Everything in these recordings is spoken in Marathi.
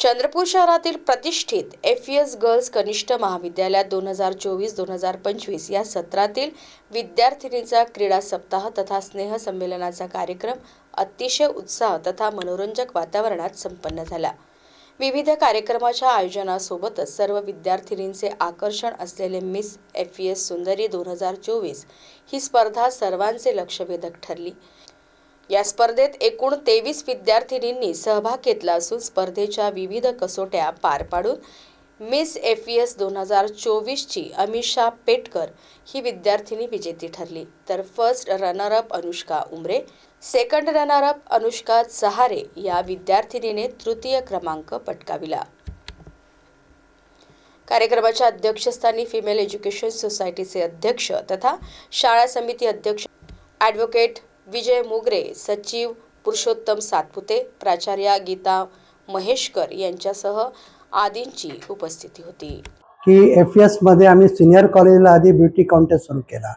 चंद्रपूर शहरातील प्रतिष्ठित एफ एस गर्ल्स कनिष्ठ महाविद्यालयात दोन हजार चोवीस दोन हजार पंचवीस या सत्रातील विद्यार्थिनींचा क्रीडा सप्ताह तथा स्नेहसंमेलनाचा कार्यक्रम अतिशय उत्साह तथा मनोरंजक वातावरणात संपन्न झाला. विविध कार्यक्रमाच्या आयोजनासोबतच सर्व विद्यार्थिनींचे आकर्षण असलेले मिस एफ एस सुंदरी दोन हजार चोवीस ही स्पर्धा सर्वांचे लक्षवेधक ठरली. या स्पर्धेत एकूण तेवीस विद्यार्थिनींनी सहभाग घेतला असून स्पर्धेच्या विविध कसोट्या पार पाडून मिस एफ एस दोन हजार चोवीसची अमिषा पेटकर ही विद्यार्थिनी विजेती ठरली. तर first runner up Anushka Umare second runner up Anushka Sahare या विद्यार्थिनीने तृतीय क्रमांक पटकाविला. कार्यक्रमाच्या अध्यक्षस्थानी फिमेल एज्युकेशन सोसायटीचे अध्यक्ष तथा शाळा समिती अध्यक्ष ॲडव्होकेट विजय मोगरे सचिव पुरुषोत्तम सातपुते प्राचार्या गीता महेशकर यांच्यासह आदींची उपस्थिती होती. की एफ एसमध्ये आम्ही सिनियर कॉलेजला आधी ब्युटी काउंटर सुरू केला.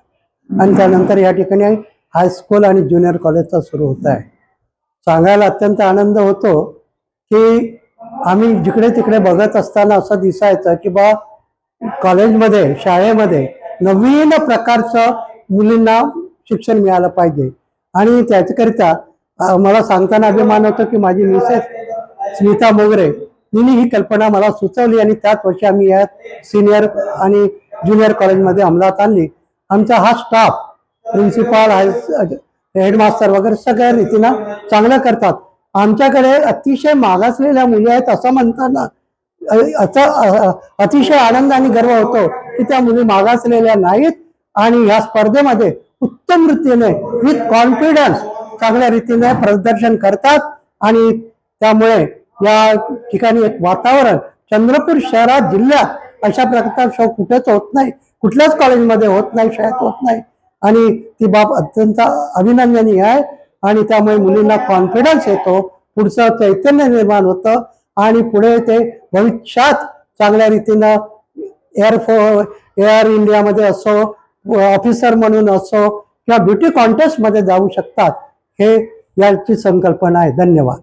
आणि त्यानंतर या ठिकाणी हायस्कूल आणि ज्युनियर कॉलेजचा सुरू होत आहे. सांगायला अत्यंत आनंद होतो की आम्ही जिकडे तिकडे बघत असताना असं दिसायचं की बा कॉलेजमध्ये शाळेमध्ये नवीन प्रकारचं मुलींना शिक्षण मिळालं पाहिजे. आणि त्याच्याकरिता मला सांगताना अभिमान होतो की माझी मिसेस स्मिता मोगरे तिने ही कल्पना मला सुचवली आणि त्याच वर्षी आम्ही या सिनियर आणि ज्युनियर कॉलेजमध्ये अंमलात आणली. आमचा हा स्टाफ प्रिन्सिपाल हेडमास्टर वगैरे सगळ्या रीतीनं चांगलं करतात. आमच्याकडे अतिशय मागासलेल्या मुली आहेत असं म्हणताना अ- अतिशय आनंद आणि गर्व होतो की त्या मुली मागासलेल्या नाहीत आणि ह्या स्पर्धेमध्ये उत्तम रीतीने विथ कॉन्फिडन्स चांगल्या रीतीने प्रदर्शन करतात. आणि त्यामुळे या ठिकाणी एक वातावरण चंद्रपूर शहरात जिल्ह्यात अशा प्रकारचा शो कुठेच होत नाही. कुठल्याच कॉलेजमध्ये होत नाही शाळेत होत नाही. आणि ती बाब अत्यंत अभिनंदनीय आहे. आणि त्यामुळे मुलींना कॉन्फिडन्स येतो. पुढचं चैतन्य निर्माण होतं. आणि पुढे ते भविष्यात चांगल्या रीतीनं एअरफो एअर इंडियामध्ये असो ऑफिसर म्हणून असो किंवा ब्युटी कॉन्टेस्टमध्ये जाऊ शकतात हे याची संकल्पना आहे. धन्यवाद.